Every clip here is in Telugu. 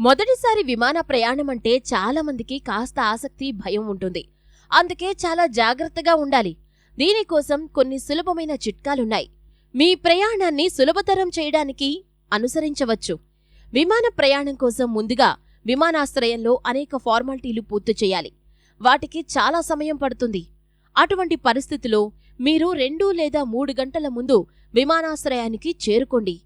మొదటిసారి విమాన ప్రయాణం అంటే చాలా మందికి కాస్త ఆసక్తి భయం ఉంటుంది. అందుకే చాలా జాగ్రత్తగా ఉండాలి. దీనికోసం కొన్ని సులభమైన చిట్కాలున్నాయి. మీ ప్రయాణాన్ని సులభతరం చేయడానికి అనుసరించవచ్చు. విమాన ప్రయాణం కోసం ముందుగా విమానాశ్రయంలో అనేక ఫార్మాలిటీలు పూర్తి చేయాలి. వాటికి చాలా సమయం పడుతుంది. అటువంటి పరిస్థితిలో మీరు రెండు లేదా మూడు గంటల ముందు విమానాశ్రయానికి చేరుకోండి.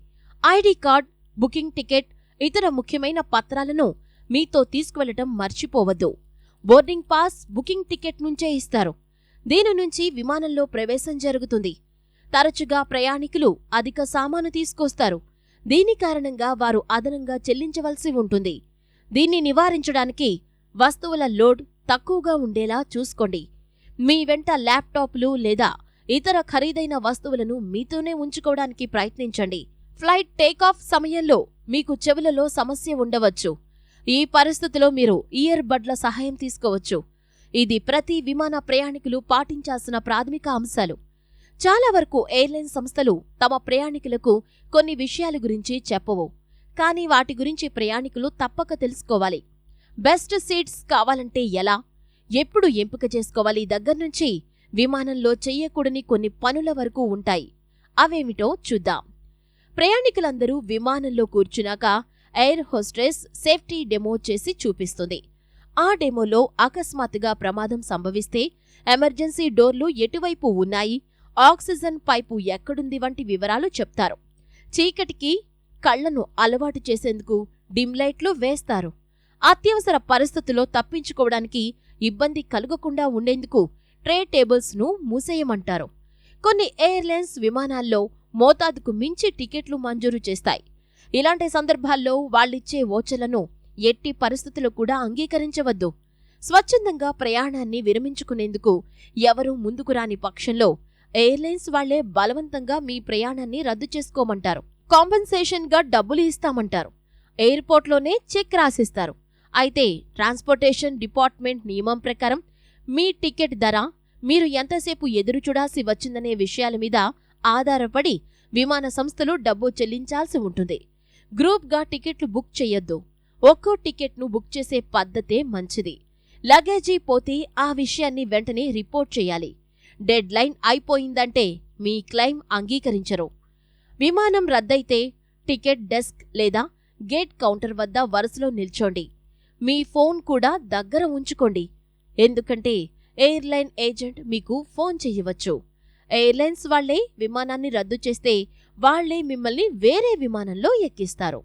ఐడి కార్డ్ బుకింగ్ టికెట్ ఇతర ముఖ్యమైన పత్రాలను మీతో తీసుకువెళ్ళటం మర్చిపోవద్దు. బోర్డింగ్ పాస్ బుకింగ్ టికెట్ నుంచే ఇస్తారు. దీని నుంచి విమానంలో ప్రవేశం జరుగుతుంది. తరచుగా ప్రయాణికులు అధిక సామాను తీసుకొస్తారు. దీని కారణంగా వారు అదనంగా చెల్లించవలసి ఉంటుంది. దీన్ని నివారించడానికి వస్తువుల లోడ్ తక్కువగా ఉండేలా చూసుకోండి. మీ వెంట ల్యాప్టాప్లు లేదా ఇతర ఖరీదైన వస్తువులను మీతోనే ఉంచుకోవడానికి ప్రయత్నించండి. ఫ్లైట్ టేకాఫ్ సమయంలో మీకు చెవులలో సమస్య ఉండవచ్చు. ఈ పరిస్థితిలో మీరు ఇయర్ బడ్ల సహాయం తీసుకోవచ్చు. ఇది ప్రతి విమాన ప్రయాణికులు పాటించాల్సిన ప్రాథమిక అంశాలు. చాలా వరకు ఎయిర్లైన్ సంస్థలు తమ ప్రయాణికులకు కొన్ని విషయాల గురించి చెప్పవు. కానీ వాటి గురించి ప్రయాణికులు తప్పక తెలుసుకోవాలి. బెస్ట్ సీట్స్ కావాలంటే ఎలా? ఎప్పుడు ఎంపిక చేసుకోవాలి? దగ్గర నుంచి విమానంలో చెయ్యకూడని కొన్ని పనుల వరకు ఉంటాయి. అవేమిటో చూద్దాం. ప్రయాణికులందరూ విమానంలో కూర్చున్నాక ఎయిర్ హోస్టెస్ సేఫ్టీ డెమో చేసి చూపిస్తుంది. ఆ డెమోలో అకస్మాత్తుగా ప్రమాదం సంభవిస్తే ఎమర్జెన్సీ డోర్లు ఎటువైపు ఉన్నాయి ఆక్సిజన్ పైపు ఎక్కడుంది వంటి వివరాలు చెప్తారు. చీకటికి కళ్ళను అలవాటు చేసేందుకు డిమ్ లైట్లు వేస్తారు. అత్యవసర పరిస్థితుల్లో తప్పించుకోవడానికి ఇబ్బంది కలగకుండా ఉండేందుకు ట్రే టేబుల్స్ను మూసేయమంటారు. కొన్ని ఎయిర్లైన్స్ విమానాల్లో మోతాదుకు మించి టికెట్లు మంజూరు చేస్తాయి. ఇలాంటి సందర్భాల్లో వాళ్ళిచ్చే ఓచలను ఎట్టి పరిస్థితులు కూడా అంగీకరించవద్దు. స్వచ్ఛందంగా ప్రయాణాన్ని విరమించుకునేందుకు ఎవరూ ముందుకు రాని పక్షంలో ఎయిర్లైన్స్ వాళ్ళే బలవంతంగా మీ ప్రయాణాన్ని రద్దు చేసుకోమంటారు. కాంపెన్సేషన్గా డబ్బులు ఇస్తామంటారు. ఎయిర్పోర్ట్లోనే చెక్ రాసిస్తారు. అయితే ట్రాన్స్పోర్టేషన్ డిపార్ట్మెంట్ నియమం ప్రకారం మీ టికెట్ ధర మీరు ఎంతసేపు ఎదురు చూడాల్సి వచ్చిందనే విషయాల మీద ఆధారపడి విమాన సంస్థలు డబ్బు చెల్లించాల్సి ఉంటుంది. గ్రూప్గా టికెట్లు బుక్ చేయొద్దు. ఒక్కో టికెట్ను బుక్ చేసే పద్ధతే మంచిది. లగేజీ పోతే ఆ విషయాన్ని వెంటనే రిపోర్ట్ చేయాలి. డెడ్ లైన్ అయిపోయిందంటే మీ క్లెయిమ్ అంగీకరించరు. విమానం రద్దయితే టికెట్ డెస్క్ లేదా గేట్ కౌంటర్ వద్ద వరుసలో నిల్చోండి. మీ ఫోన్ కూడా దగ్గర ఉంచుకోండి. ఎందుకంటే ఎయిర్లైన్ ఏజెంట్ మీకు ఫోన్ చేయవచ్చు. ఎయిర్లైన్స్ వాళ్ళే విమానాన్ని రద్దు చేస్తే వాళ్ళే మిమ్మల్ని వేరే విమానంలో ఎక్కిస్తారు.